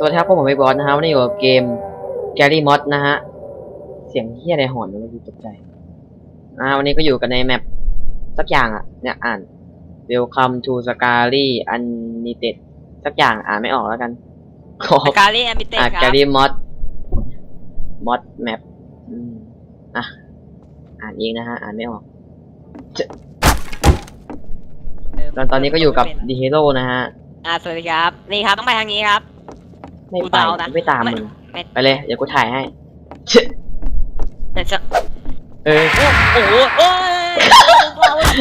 สวัสดีครับพวกผมไอบอสนะฮะวันนี้อยู่กับเกม Gary Mod นะฮะ เสียงเฮียอะไรหอนไม่รู้ตกใจ อ่า วันนี้ก็อยู่กันในแมปสักอย่างอะ เนี่ยอ่าน Welcome to Scary Unlimited สักอย่างอ่านไม่ออกแล้วกันขอการีแอมบิเตอ่าครับ Gary Mod Mod Map อืมอะ อ่านเองนะฮะ อ่านไม่ออก ตอนตอนนี้ก็อยู่กับ The Hero นะฮะ อ่าสวัสดีครับ นี่ครับต้องไปทางนี้ครับ ไม่กูไปเดานะ ไม่ตามไม่มึงไม่ไปเลยเดี๋ยวกูถ่ายให้แต่จะเออโอ้โหโอ้ย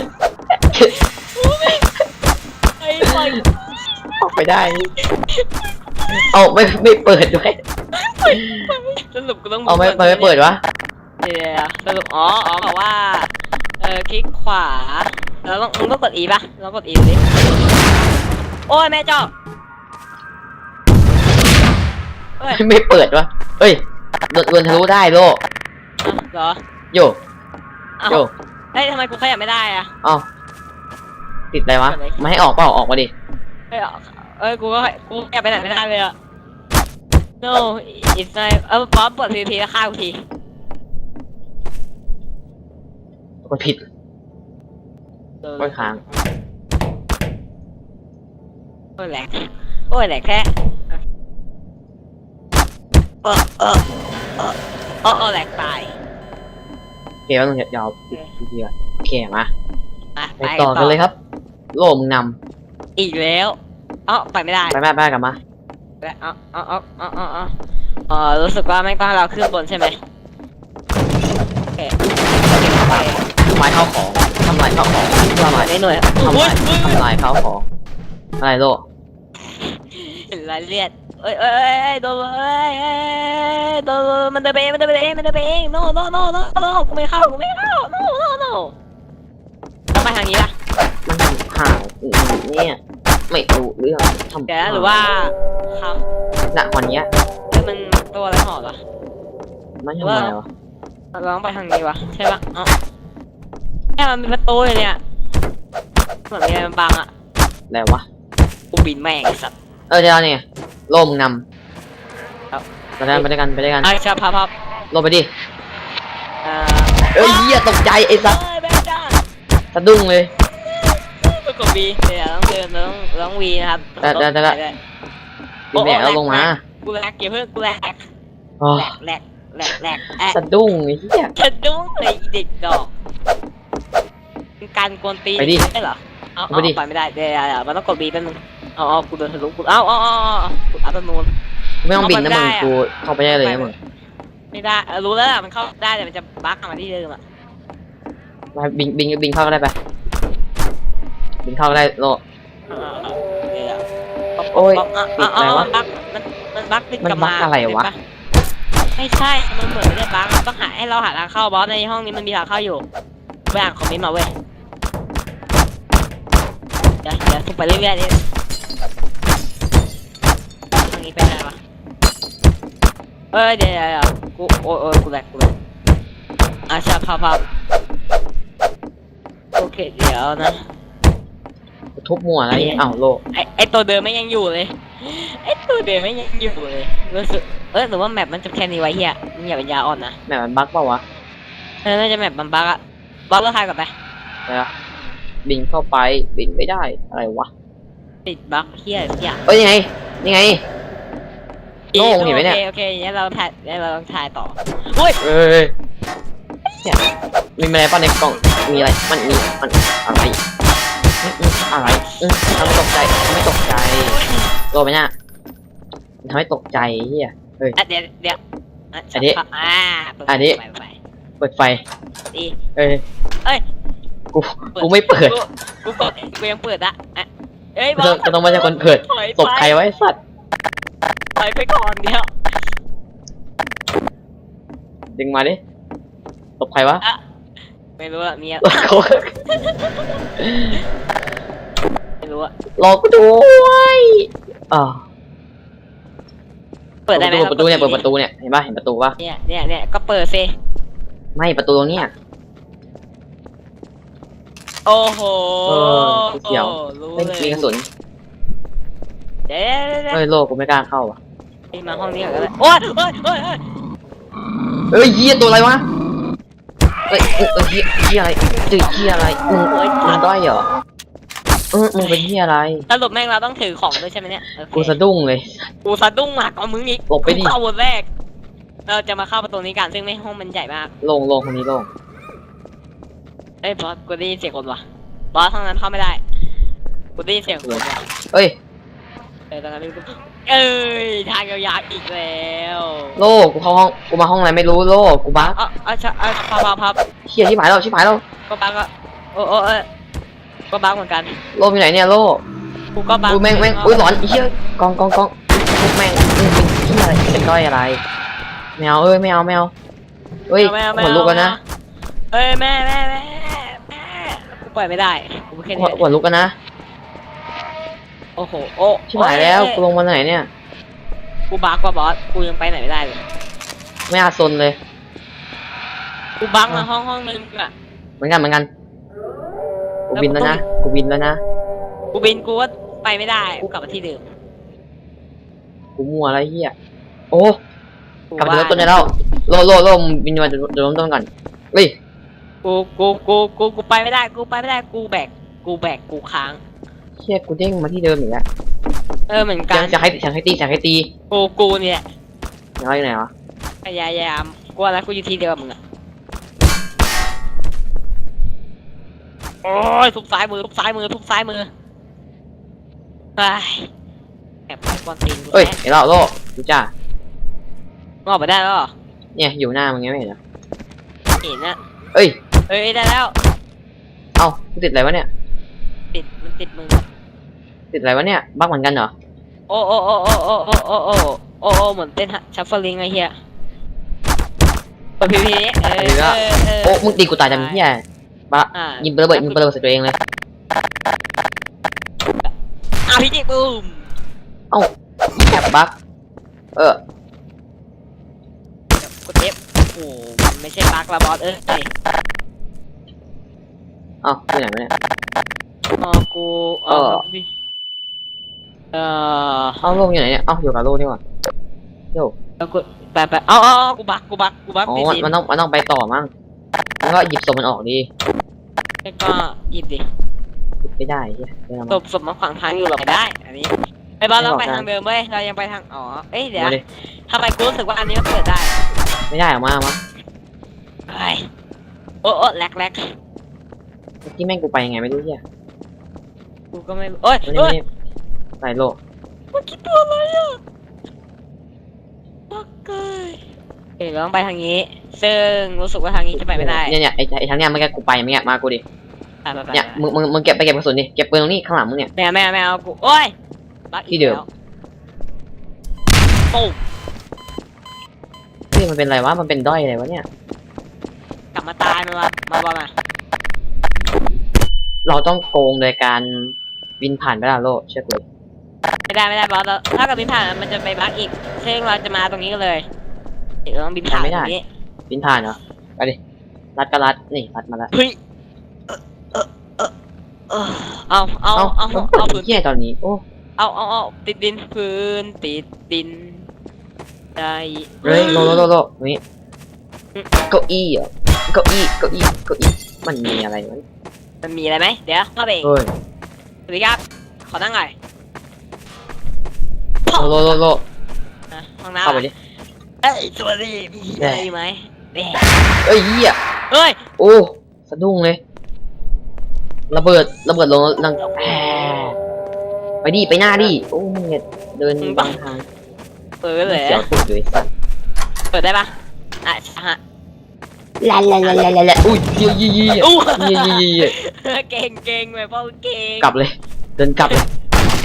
ไอ้ไฟออกไปได้เอาไม่ไม่เปิดด้วยสรุปกูต้องเอาไม่ไม่ไม่เปิดวะเดี๋ยวสรุปอ๋ออ๋อบอกว่าเออคลิกขวาแล้วต้องมึงต้องกด E ป่ะลองกด E ดิโอ้ยแม่เจ้า เฮ้ยไม่เปิดวะเฮ้ยโดนโดนทะลุได้โลเหรอโยเอ้าโยเฮ้ยทำไมกูขยับไม่ได้อะเอ้าติดอะไรวะไม่ให้ออกเปล่าออกมาดิเอ้ยเอ้ยกูก็กูแอบไปไหนไม่ได้เลยอะ no it's not เออป๊อปเปิดทีทีแล้วฆ่ากูทีกดผิดกดค้างโอ้ยแหลกโอ้ยแหลกแค่เออเออเออเออเออแหลกตายโอเคแล้วต้องยาวทีทีก่อนโอเคมาอะไปต่อกันเลยครับ โลมึงนอีกแล้วเอ้าไปไม่ได้ำไปแม่ไปกลับมาเอ้าเอ้าเอ้าเอ้าเอ้าเอ้าเออรู้สึกว่าไม่ต้องให้เราขึ้นบนใช่ไหมโอเคไปทำลายข้าวของทำลายข้าวของทำลายในหน่วยทำลายทำลายข้าวของอะไรโลเห็นรายละเอียดเอ้ยเอ้ย เอ้ยเอ้ยโดนเอ้ยเอ้ยโดนมันเดินไปเองมันเดินไปเองมันเดินไปเอง no no no no no กูไม่เข้ากูไม่เข้า no no no ต้องไปทางนี้ป่ะมันห่างเนี่ยไม่รู้เรื่องทำเดี๋ยวนะหรือว่าเขาหนักกว่านี้เอ้ยมันตัวอะไรหอดวะไม่ทำอะไรวะเราต้องไปทางนี้วะใช่ป่ะอ๋อแค่มันมีประตูอยู่เนี่ยเหมือนมีอะไรบังอะอะไรวะกูบินแม่งสัตว์ เออเดี๋ยวเนี่ยโลมึงนครับำไปด้วยกันไปด้วยกันไปด้วยกันไอ้ชาพับพับโลไปดิเอ่อเอ้ยเหี้ยตกใจไอ้สัสเอ้ยแม่จ้าสะดุ้งเลยต้องกดบีเดี๋ยวต้องเดินเราต้องเราต้องวีนะครับได้ได้ได้ได้บินแบกแล้วลงมากูแหลกเกี่ยวเพื่อนกูแหลกโอ้แหลกแหลกแหลกแหลกแอะสะดุ้งไอ้เหี้ยจะดุ้งเลยอีเด็กดอกเป็นการกวนตีนไปดิ ใช่เหรอเอาไปเอาดิ ไปไม่ได้เดี๋ยวเดี๋ยวเดี๋ยวมันต้องกดบีแป๊บนึง เอาเอากูเดินทะลุกูเอาเอาเอาเอาเอากูอัพนูน ไม่ต้องบินนะมึงไม่ได้อะกูเข้าไปได้เลยนะมึงไม่ได้เออรู้แล้วล่ะมันเข้าได้แต่มันจะบั๊กกลับมาที่เดิมอะมาบินบินบินเข้าก็ได้ไปบินเข้าก็ได้โล เออเออเดี๋ยวโอ้ยบั๊กติดอะไรวะบั๊กมันมันบั๊กติดมันกลับบั๊มากอะไรวะ เห็นปไม่ใช่มันเหมือนไม่ได้บั๊กต้องหาให้เราหาทางเข้าบอสในห้องนี้มันมีทางเข้าอยู่ไปอ่านคอมเมนต์มาเว้ยเดี๋ยวเดี๋ยวทุกไปเรื่อยๆนี่ นี้ไปไหนวะเอ้ยเดี๋ยวเดี๋ยวเดี๋ยวกูโอ้ยโอ้ยกูแหลกกูแหลกอะชาพับพับโอเคเดี๋ยวนะทุบมั่วอะไรอ้าวโลไอไอตัวเดิมไม่ยังอยู่เลยไอตัวเดิมไม่ยังอยู่เลยรู้สึกเอ้ยหรือว่าแมปมันจะแค่นี้ไว้เฮียมึงอย่าเป็นยาอ่อนนะแม่มันบั๊กเปล่าวะเออน่าจะแมปมันบั๊กอะบล็อกแล้วทายก่อนไปอะไรวะบินเข้าไปบินไม่ได้อะไรวะติดบั๊กเฮียทุกอย่างเอ้ยยังไงยังไง โล่งเห็นไหมเนี่ย โอเคโอเคงั้นเราถ่ายงั้นเราลองถ่ายต่ออุ้ยเอ้ยเนี่ยมีอะไรป่ะในกล่อง มีอะไร มันมีมันอะไรอืมอืมอะไรอืมทำให้ตกใจทำให้ตกใจโลไปเนี่ยทำให้ตกใจเฮียอะเดี๋ยวเดี๋ยวอะอันนี้อ่าเปิดอันนี้ ไปไปเปิดไฟดีเอ้ย เอ้ยกู กูไม่เปิด กูกูเปิดกูยังเปิดอะอะเอ้ยบอจะสจะต้องมาจากคนเปิดถอยตบใครไว้สัตว์ ถอยไปก่อนเดี๋ยวดึงมาดิตบใครวะไม่รู้อะเมียเขาไม่รู้อะรอกูด้วยอ่าเปิดได้ไหมเปิดประตูเนี่ยเปิดประตูเนี่ยเห็นป่ะเห็นประตูป่ะเนี่ยเนี่ยเนี่ยก็เปิดสิไม่ประตูตรงเนี้ย โอ้โหเออเสียว รู้ไม่เลยมีกระสุนเดี๋ยวเดี๋ยวเดี๋ยวเฮ้ยโลกกูไม่กล้าเข้าอะ ไอ้มาห้องนี้ก่อนก็ได้โอ๊ยโอ๊ยโอ๊ยโอ๊ยเอ้ยเหี้ยตัวอะไรวะเอ้ยเอ้ยเอ้ยเหี้ยเหี้ยอะไรเอ้ยเหี้ยอะไรมึงมึงด้อยเหรอเออมึงเป็นเหี้ยอะไรสรุปแม่งเราต้องถือของด้วยใช่ไหมเนี่ยโอเคกูสะดุ้งเลย กูสะดุ้งหนักกว่ามึงอีกหลบไปดิ กูเข้าบทแรก เราจะมาเข้าประตูนี้กันซึ่งไม่ห้องมันใหญ่มากโลงโลงคนนี้โลงเอ้ยบอสกูได้ยินเสียงคนว่ะบอสทางนั้นเข้าไม่ได้ กูได้ยินเสียงคนว่ะเอ้ย เออตอนนั้นไม่รู้เอ้ยทางยาวๆอีกแล้วโลกูเข้าห้องกูมาห้องอะไรไม่รู้โลกูบักเอ๋อาชะเอาพับพับพับเหี้ยชิบหายแล้วชิบหายแล้วก็บักก็โอ้โอ้เออก็บักเหมือนกันโลอยู่ไหนเนี่ยโลกูก็บักอุ้ยแม่งแม่งอุ้ยหลอนไอ้เหี้ยกองกองกองพวกแม่งมึงเป็นเหี้ยอะไรเป็นก้อยอะไรแมวเอ้ยไม่เอาไม่เอาเฮ้ยไม่เอาไม่ขเอานลุกแล้วนะเอ้ยแม่แม่แม่แม่กูปล่อยไม่ได้กูแค่นี้ขนลุกกันนะ โอ้โห โอ้ชิบหายแล้วโอ้กูลงมาไหนเนี่ย กูบักว่าบอส กูยังไปไหนไม่ได้เลย ไม่อาจซนเลย กูบักมาห้องห้องนึงอะเหมือนกันเหมือนกัน กูแล้วบินแล้วกูนะ กูบินแล้วนะ กูบินกูว่าไปไม่ได้ กูกลับมาที่เดิม กูมัวอะไรเหี้ยโอ้กูกลับมาถึงว่าต้นได้แล้วโลโลโลมึงบินมาเดี๋ยวเดี๋ยวล้มต้นก่อนเฮ้ยกูกูกูกูกูไปไม่ได้ กูไปไม่ได้ กูแบก กูแบก กูค้าง เชี่ยกูเด้งมาที่เดิมอีกแล้วเออเหมือนกัจะนจะให้จะให้ตีจะให้ตีกูกูเนี่ยจะให้อยู่ไหนวะพยายามกูว่าแล้วกูอยู่ที่เดิมมึงอะโอ้ยทุกซ้ายมือทุกซ้ายมือทุกซ้ายมือไปแอบไปกวนตีนกูเฮ้ยแน่เห็นแล้วโลดูจ้ามึงออกไปได้แล้วเหรอเนี่ยอยู่หน้ามึงไงไม่เห็นเหรอเห็นนะเอ้ยเอ้ยได้แล้ว เอ้ากูติดอะไรวะเนี่ย ติดมันติดมือ ติดอะไรวะเนี่ย บักเหมือนกันเหรอ โอ้โอ้โอ้โอ้โอ้โอ้โอ้โอ้โอ้โอ้เหมือนเต้นชัฟเฟอร์ลิงไอ้เหี้ยกดพีพีเออเออเออโอ้ มึงตีกูตายจังเหี้ยบะอ่ายิงระเบิดยิงระเบิดใส่ตัวเองเลย อะพี่จิบูมแอบบักเออ กดเอฟโอ้โหมันไม่ใช่บั๊กละบอสเอ้ยเอ้าอยู่ไหนวะเนี่ย อ๋อกูเออพี่ เออเอ้าโลกอยู่ไหนเนี่ย เอ้าอยู่กับโลกนี่หว่าโยแล้วกูไปไปเอาเอาเอากูบักกูบักกูบักอ๋อ พี่มันสิมันต้องมันต้องไปต่อมั้งแล้วก็หยิบศพมันออกดีแล้วก็หยิบดิหยิบไม่ได้เหี้ยเดี๋ยวศเราพศพมาขวางทางอยู่หรอกได้ อันนี้ไอ้บอสเราไม่ไปบอกนะทางเดิมเว้ยเรายังไปทางอ๋อเอ้ยเดี๋ยวมาดิทำไมกูรู้สึกว่าอันนี้มันเปิดได้ไม่ได้ออกมาออกมาไอ้โอ้โอ้แลกแลกเมื่อกี้แม่งกูไปยังไงไม่รู้เหี้ยกูก็ไม่รู้เอ้ยไม่ได้เอ้ยไม่ได้ ใส่โลกเมื่อกี้ตัวอะไรอะปักเกยเอ้ยเราต้องไปทางนี้ ซึ่งรู้สึกว่าทางนี้จะไปไม่ได้เนี่ยเนี่ยไอ้ไอ้ทางเนี้ยเมื่อกี้กูไปเมื่อกี้มากูดิไปไปไปเนี่ยมึงมึงมึงเก็บไปเก็บกระสุนดิเก็บปืนตรงนี้ข้างหลังมึงเนี่ย ไม่เอาไม่เอาไม่เอากูโอ้ยบักอีกที่เดิม แล้วปุ๊บเฮ้ยมันเป็นอะไรวะมันเป็นด้อยอะไรวะเนี่ย กลับมาตายมันมามาบอลมาเราต้องโกงโดยการบินผ่านไปแล้วโลกเชื่อกูดิ ไม่ได้ไม่ได้บอสเราถ้ากับบินผ่านมันจะไปบักอีกซึ่งเราจะมาตรงนี้กันเลยเดี๋ยวเราต้องบินผ่านตรงนี้บินผ่านเหรอไปดิรัดก็รัดนี่รัดมาแล้วเฮ้ยเออเออเออเออเอาเอาเอาเอาเอาพื้นเหี้ยตอนนี้โอ้เอาเอาเอาติดดินพื้นติดดินได้เฮ้ยโลโลโลโลตรงนี้เก้าอี้เหรอเก้าอี้เก้าอี้เก้าอี้มันมีอะไรวะมันมีอะไรไหมเดี๋ยวเข้าไปเองเฮ้ยสวัสดีครับขอนั่งหน่อย โลโลโลโลนะห้องน้ำเข้าไปดิ เอ้ยสวัสดีมีอะไรไหมเอ้ยเอ้ยเหี้ยเฮ้ยโอ้สะดุ้งเลยระเบิดระเบิดลงดังแผ่ไปดิไปหน้าดิโอ้มึงเนี่ยเดินบังทางเปิดเลยเสียวตุดเลยสัตว์เปิดได้ปะอะฮะลาลาลาลาลาลาอุ้ยเยี่ยยี่ยี่อู้เยี่ยยี่ยี่เก่งเก่งไปเป้าเก่งกลับเลย เดินกลับเลย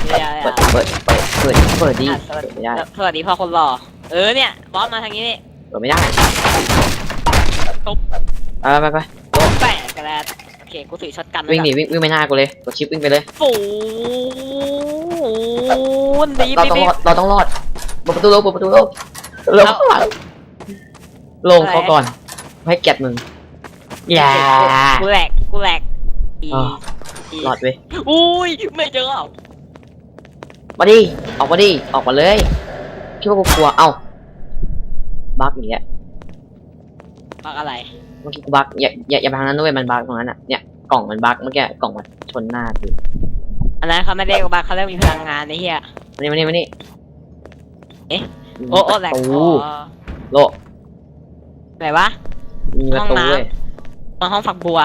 เดี๋ยวเปิดเปิดเปิดเปิดเปิดดิอะสวัเปิสดดีไม่ได้สวัสดีพ่อคนหล่อเออเนี่ยบอสมาทางนี้นี่เปิดไม่ได้ตุ๊บไปไปไปแปะกันแล้วโอเคกูถือช็อตกันวิ่งหนีวิ่งวิ่งไปหน้ากูเลยกดชิปวิ่งไปเลยฟูนดีเราดีต้องดีรอดเราต้องรอดเปิดประตูโลกเปิดประตูโลกโลกข้างหลังลงเขาก่อนให้เกียรติมึงอย่า กูแหลกกูแหลกอีอ๋ออีรอดเว้ยอุ้ยไม่เจออะ มาดิ ออกมาดิ ออกมาเลย คิดว่ากูกลัว เอ้า บักอย่างเงี้ยบักอะไรเมื่อกี้กูบักอย่าอย่าอย่าไปทางนั้นด้วยมันบักตรงนั้นอะ เนี่ย กล่องมันบักเมื่อกี้กล่องมันชนหน้ากูอันนั้นเขาไม่เรียกว่าบักเขาเรียกมีพลังงานไอ้เหี้ยมานี่มานี่มานี่เอ๊ะ โอ้โอ้แหลกประอ๋ตูอโลไหนวะ มีประห้องตูน้ำเว้ยมาห้องฝักบัว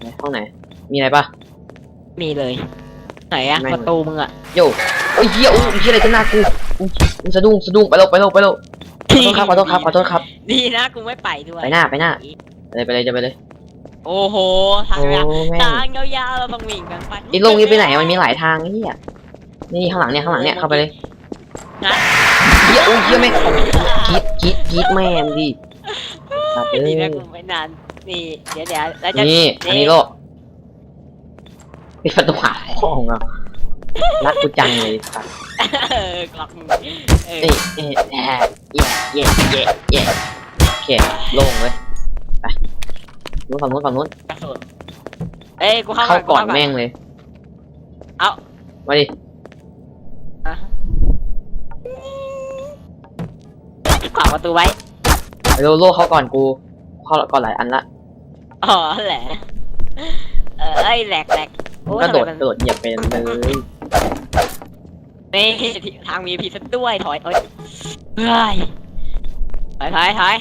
ไหนห้องไหน มีอะไรปะมีเลย ไหนอะไม่ประตูมึงอะโย่ โอ้ยเฮียโอ้ยเฮียอะไรกันหน้ากูอุ้ยอุ้ยสะดุ้งสะดุ้งไปเร็วไปเร็วไปเร็วขอโทษครับขอโทษครับขอโทษครับ ดีนะกูไม่ไปด้วย ไปหน้าไปหน้า ไปเลยไปเลยจะไปเลย โอ้โหทางโอ้ยาวแม่งทางยาวๆเราต้องวิ่งกันไปไอ้ลงนี้ไปไหนมันมีหลายทางไอ้เฮียนี่ข้างหลังเนี่ยข้างหลังเนี่ยเข้าไปเลยนะเฮียโอ้ยเฮียแม่งกรีดกรีดกรีดแม่งดิสัตว์เอ้ดียนะกูไม่นานนี่เดี๋ยวเดี๋ยวแล้วจะนี่อันนี้โลปิดประตูหาห้องเรา รักกูจังเลยสัตว์เออกลับมึงเออเอ้ยเอ้ยแอะเย่เย่เย่เย่โอเคโล่งเลยไปนู้นฝั่งนู้นฝั่งนู้นกระสุนเอ้ยกูเข้าเข้าก่อนเข้แม่งเลยเอามาดิอะขวางประตูไว้โลโลเข้าก่อนกูเข้าก่อนหลายอันละอ๋อแหละเออเอ้ยแหลกแหลกโอ้กระโดดทำไมมัน กระโดดเหยียบเป็นเลย นี่ทางมีพีซะด้วยถอยเอ้ยเฮ้ยถอยถอยถอย